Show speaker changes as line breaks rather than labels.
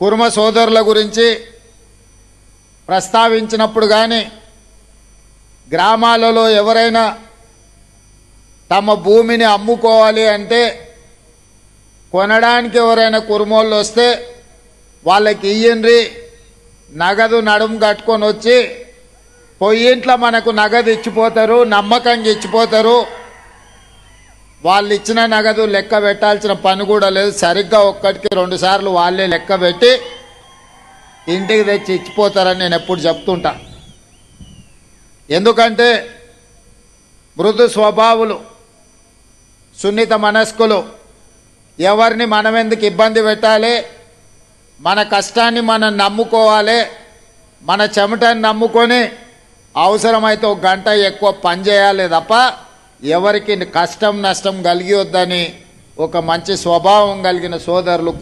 కుర్మ సోదరుల గురించి ప్రస్తావించినప్పుడు కానీ గ్రామాలలో ఎవరైనా తమ భూమిని అమ్ముకోవాలి అంటే కొనడానికి ఎవరైనా కురుమోళ్ళు వస్తే వాళ్ళకి ఇయ్యండ్రి నగదు నడుము కట్టుకొని వచ్చి పొయ్యింట్లో మనకు నగదు ఇచ్చిపోతారు నమ్మకంగా ఇచ్చిపోతారు వాళ్ళు ఇచ్చిన నగదు లెక్క పెట్టాల్సిన పని కూడా లేదు. సరిగ్గా ఒక్కటికి రెండు సార్లు వాళ్ళే లెక్క పెట్టి ఇంటికి తెచ్చి ఇచ్చిపోతారని నేను ఎప్పుడు చెప్తుంటా. ఎందుకంటే మృదు స్వభావులు సున్నిత మనస్కులు ఎవరిని మనం ఎందుకు ఇబ్బంది పెట్టాలి? మన కష్టాన్ని మనం నమ్ముకోవాలి. మన చెమటని నమ్ముకొని అవసరమైతే ఒక గంట ఎక్కువ పని చేయాలి తప్ప ఎవరికి కష్టం నష్టం కలిగి వద్దని ఒక మంచి స్వభావం కలిగిన సోదరులు